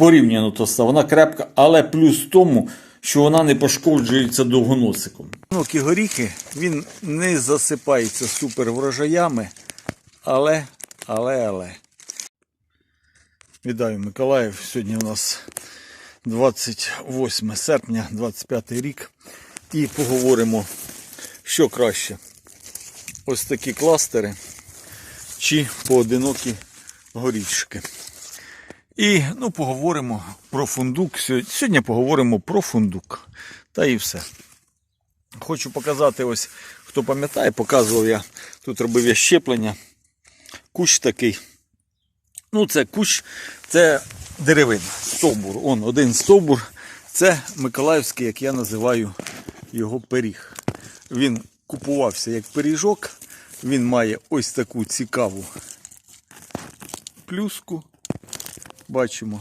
порівняно тоста. Вона крепка, але плюс в тому, що вона не пошкоджується довгоносиком. Ну, горіхи, він не засипається супер врожаями, але, але, але. Вітаю, Миколаїв. Сьогодні у нас 28 серпня, 25 рік. І поговоримо, що краще. Ось такі кластери чи поодинокі горішки. І ну, поговоримо про фундук. Сьогодні поговоримо про фундук. Та і все. Хочу показати, ось, хто пам'ятає, показував я, тут робив я щеплення. Кущ такий. Ну, це кущ, це деревина, стовбур. Он один стовбур. Це Миколаївський, як я називаю його пиріг. Він купувався як пиріжок. Він має ось таку цікаву плюску. Бачимо.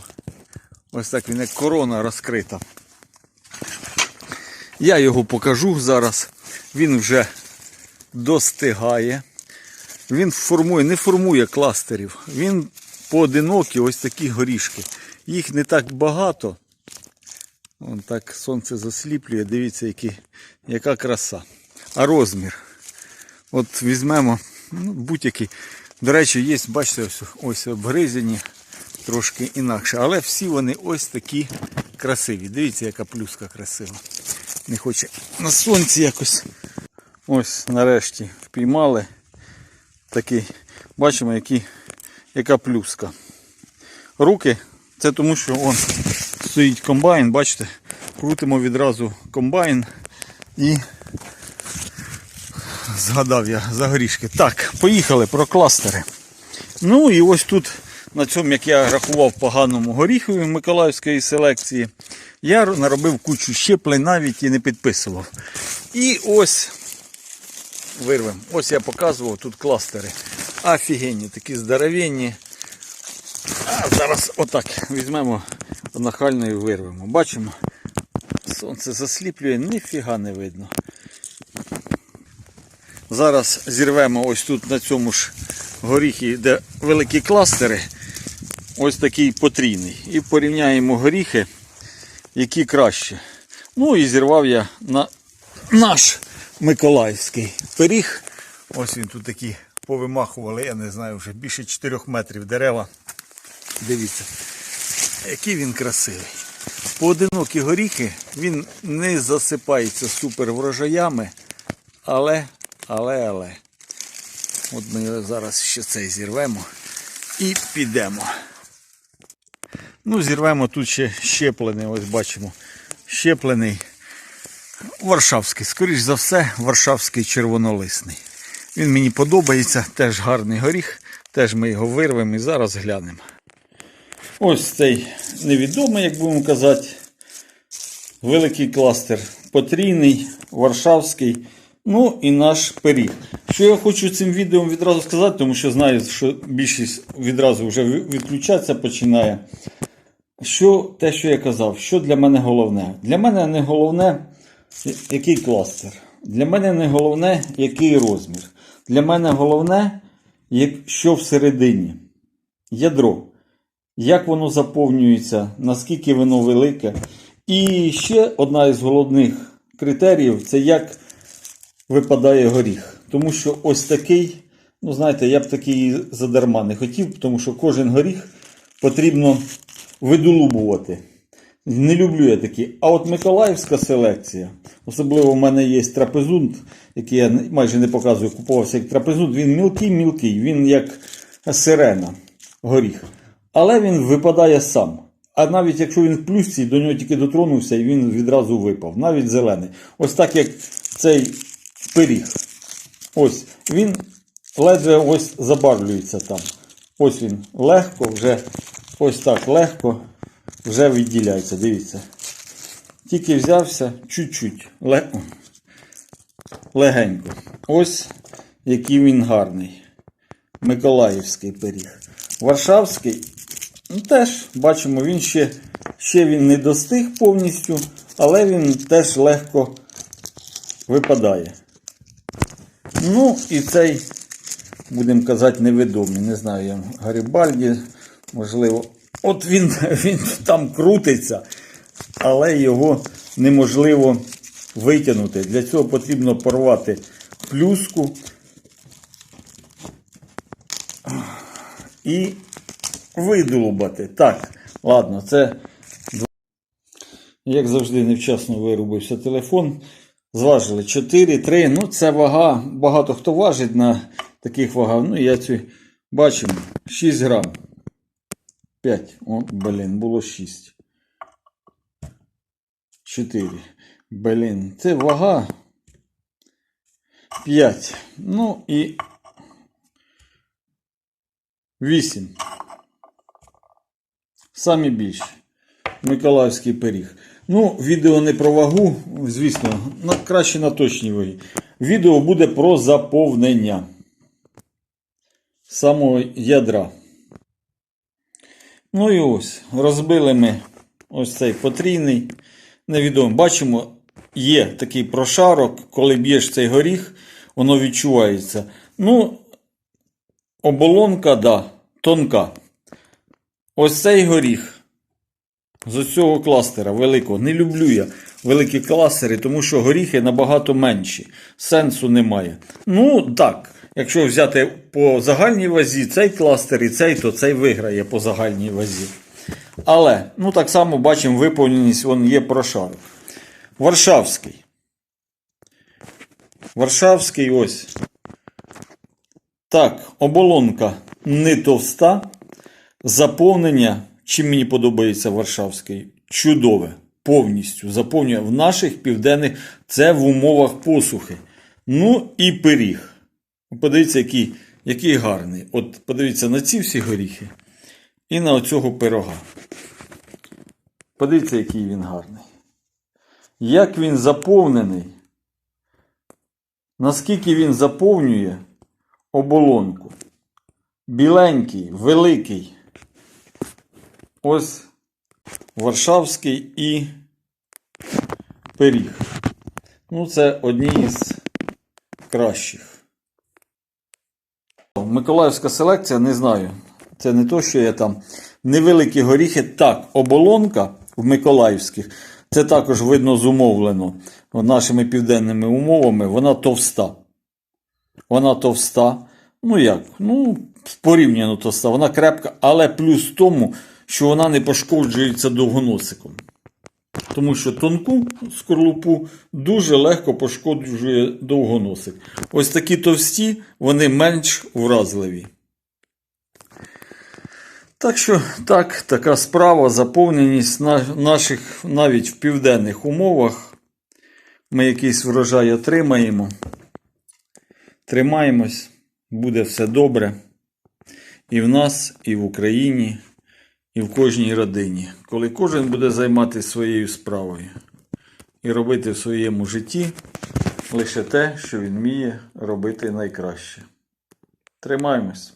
Ось так він як корона розкрита. Я його покажу зараз. Він вже достигає. Він формує, не формує кластерів. Він поодинокі ось такі горішки. Їх не так багато. Вон так сонце засліплює. Дивіться, які, яка краса. А розмір. От візьмемо ну, будь-який. До речі, є, бачите, ось, ось обгризені трошки інакше. Але всі вони ось такі красиві. Дивіться, яка плюска красива. Не хоче на сонці якось. Ось нарешті впіймали. Такий. Бачимо, які, яка плюска. Руки, це тому, що он стоїть комбайн, бачите, крутимо відразу комбайн і згадав я за горішки. Так, поїхали про кластери. Ну і ось тут, на цьому, як я рахував поганому горіхові Миколаївської селекції, я наробив кучу щеплень, навіть і не підписував. І ось вирвем. Ось я показував тут кластери. Офігенні, такі здоровенні. А зараз отак візьмемо нахально і вирвемо. Бачимо, сонце засліплює, ніфіга не видно. Зараз зірвемо ось тут на цьому ж горіхі, де великі кластери, ось такий потрійний. І порівняємо горіхи, які краще. Ну і зірвав я на наш Миколаївський пиріг. Ось він тут такі повимахували, я не знаю, вже більше 4 метрів дерева. Дивіться, який він красивий. Поодинокі горіхи, він не засипається супер врожаями, але, але, але. От ми зараз ще цей зірвемо і підемо. Ну, зірвемо тут ще щеплений, ось бачимо. Щеплений Варшавський, скоріш за все, Варшавський червонолисний. Він мені подобається, теж гарний горіх, теж ми його вирвемо і зараз глянемо. Ось цей невідомий, як будемо казати, великий кластер потрійний, Варшавський, ну і наш пиріг. Що я хочу цим відео відразу сказати, тому що знаю, що більшість відразу вже відключатися починає. Що те, що я казав, що для мене головне? Для мене не головне, який кластер. Для мене не головне, який розмір. Для мене головне, що всередині. Ядро. Як воно заповнюється, наскільки воно велике. І ще одна із головних критеріїв це як випадає горіх. Тому що ось такий, ну знаєте, я б такий задарма не хотів, тому що кожен горіх потрібно видолубувати. Не люблю я такі. А от Миколаївська селекція, особливо в мене є трапезунт, який я майже не показую, купувався як трапезунт, він мілкий-мілкий, він як сирена, горіх. Але він випадає сам. А навіть якщо він в плюсці, до нього тільки дотронувся і він відразу випав. Навіть зелений. Ось так як цей пиріг. Ось він ледве ось забарвлюється там. Ось він легко, вже ось так легко вже відділяється. Дивіться. Тільки взявся чуть-чуть. ле- Легенько. Ось який він гарний. Миколаївський пиріг. Варшавський, ну, теж бачимо, він ще, ще він не достиг повністю, але він теж легко випадає. Ну і цей, будемо казати, невідомий. Не знаю, я Гарібальді, можливо, от він, він там крутиться, але його неможливо витягнути. Для цього потрібно порвати плюску і видолбати. Так, ладно, це як завжди, невчасно вирубився телефон. Зважили 4, 3. Ну, це вага. Багато хто важить на таких вагах. Ну, я цю бачимо. 6 грам. 5. О, блін, було 6. 4. Блін, це вага. 5. Ну і 8. Самі більші. Миколаївський пиріг. Ну, відео не про вагу, звісно, на, краще на точній вагі. Відео буде про заповнення самого ядра. Ну і ось, розбили ми ось цей потрійний. Невідомо. Бачимо, є такий прошарок, коли б'єш цей горіх, воно відчувається. Ну, оболонка, да, тонка. Ось цей горіх. З цього кластера великого. Не люблю я великі кластери, тому що горіхи набагато менші. Сенсу немає. Ну, так, якщо взяти по загальній вазі цей кластер і цей, то цей виграє по загальній вазі. Але, ну так само бачимо, виповненість вон є прошарок. Варшавський. Варшавський ось. Так, оболонка не товста. Заповнення, чим мені подобається Варшавський, чудове. Повністю заповнює в наших південних, це в умовах посухи. Ну і пиріг. Подивіться, який, який гарний. От подивіться на ці всі горіхи і на оцього пирога. Подивіться, який він гарний. Як він заповнений. Наскільки він заповнює оболонку. Біленький, великий. Ось Варшавський і пиріг. Ну, це одні із кращих. Миколаївська селекція, не знаю. Це не то, що я там. Невеликі горіхи. Так, оболонка в Миколаївських. Це також видно зумовлено нашими південними умовами. Вона товста. Вона товста. Ну як? Ну, порівняно товста. Вона крепка, але плюс в тому, що вона не пошкоджується довгоносиком. Тому що тонку скорлупу дуже легко пошкоджує довгоносик. Ось такі товсті, вони менш вразливі. Так що, так, така справа, заповненість на- наших навіть в південних умовах. Ми якийсь врожай отримаємо. Тримаємось, буде все добре. І в нас, і в Україні, і в кожній родині. Коли кожен буде займатися своєю справою і робити в своєму житті лише те, що він вміє робити найкраще. Тримаємось.